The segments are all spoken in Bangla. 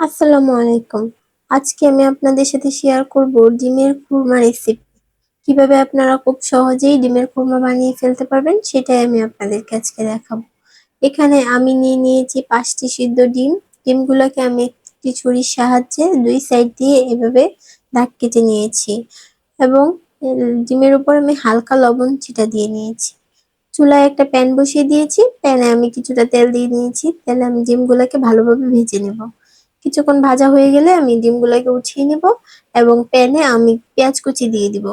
আসসালামু আলাইকুম। আজকে আমি আপনাদের সাথে শেয়ার করব ডিমের কুরমা রেসিপি কীভাবে আপনারা খুব সহজেই ডিমের কুরমা বানিয়ে ফেলতে পারবেন সেটাই আমি আপনাদেরকে আজকে দেখাবো। এখানে আমি নিয়ে নিয়েছি পাঁচটি সিদ্ধ ডিম। ডিমগুলোকে আমি একটি ছুরির সাহায্যে দুই সাইড দিয়ে এভাবে দাগ কেটে নিয়েছি এবং ডিমের উপর আমি হালকা লবণ ছিটা দিয়ে নিয়েছি। চুলায় একটা প্যান বসিয়ে দিয়েছি। প্যানে আমি কিছুটা তেল দিয়ে নিয়েছি। তেলে আমি ডিমগুলোকে ভালোভাবে ভেজে নেব। কিছুক্ষণ ভাজা হয়ে গেলে আমি ডিমগুলোকে উঠিয়ে নেব এবং প্যানে আমি পেঁয়াজ কুচি দিয়ে দিব।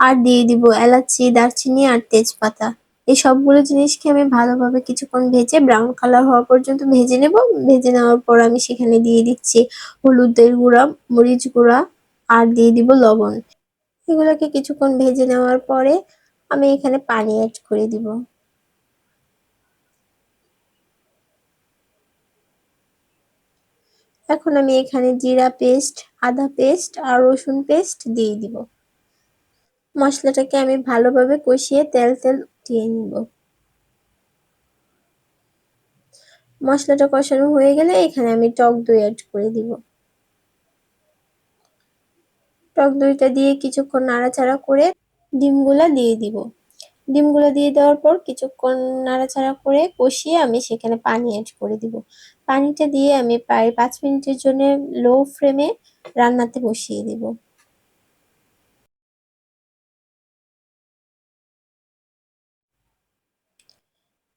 আর দিয়ে দিব এলাচি, দারচিনি আর তেজপাতা। এই সবগুলো জিনিসকে আমি ভালোভাবে কিছুক্ষণ ভেজে ব্রাউন কালার হওয়া পর্যন্ত ভেজে নেব। ভেজে নেওয়ার পর আমি সেখানে দিয়ে দিচ্ছি হলুদের গুঁড়া, মরিচ গুঁড়া আর দিয়ে দিব লবণ। এগুলোকে কিছুক্ষণ ভেজে নেওয়ার পরে আমি এখানে পানি অ্যাড করে দিব। এখন আমি এখানে জিরা পেস্ট, আদা পেস্ট আর রসুন পেস্ট দিয়ে দিব। মশলাটাকে আমি ভালোভাবে কষিয়ে তেল তেল দিয়ে নিব। মশলাটা কষানো হয়ে গেলে এখানে আমি টক দই অ্যাড করে দিব। টক দইটা দিয়ে কিছুক্ষণ নাড়াচাড়া করে ডিমগুলা দিয়ে দিব। ডিমগুলো দিয়ে দেওয়ার পর কিছুক্ষণ নাড়াচাড়া করে কষিয়ে আমি সেখানে পানি অ্যাড করে দিব। পানিটা দিয়ে আমি প্রায় পাঁচ মিনিটের জন্য লো ফ্লেমে রান্নাতে বসিয়ে দিব।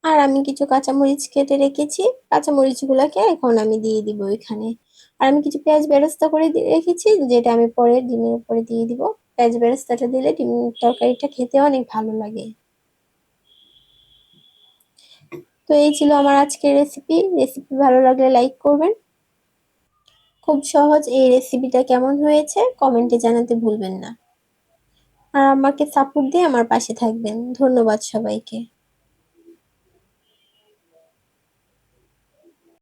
আর আমি কিছু কাঁচামরিচ কেটে রেখেছি। কাঁচামরিচগুলোকে এখন আমি দিয়ে দিব এখানে। আর আমি কিছু পেঁয়াজ বেরেস্তা করে রেখেছি, যেটা আমি পরে ডিমের উপরে দিয়ে দিব। পেঁয়াজ বেরেস্তাটা দিলে ডিম তরকারিটা খেতে অনেক ভালো লাগে। তো এই ছিল আমার আজকের রেসিপি রেসিপি ভালো লাগলে লাইক করবেন। খুব সহজ এই রেসিপিটা কেমন হয়েছে কমেন্টে জানাতে ভুলবেন না। আর আমাকে সাপোর্ট দিয়ে আমার পাশে থাকবেন। ধন্যবাদ সবাইকে।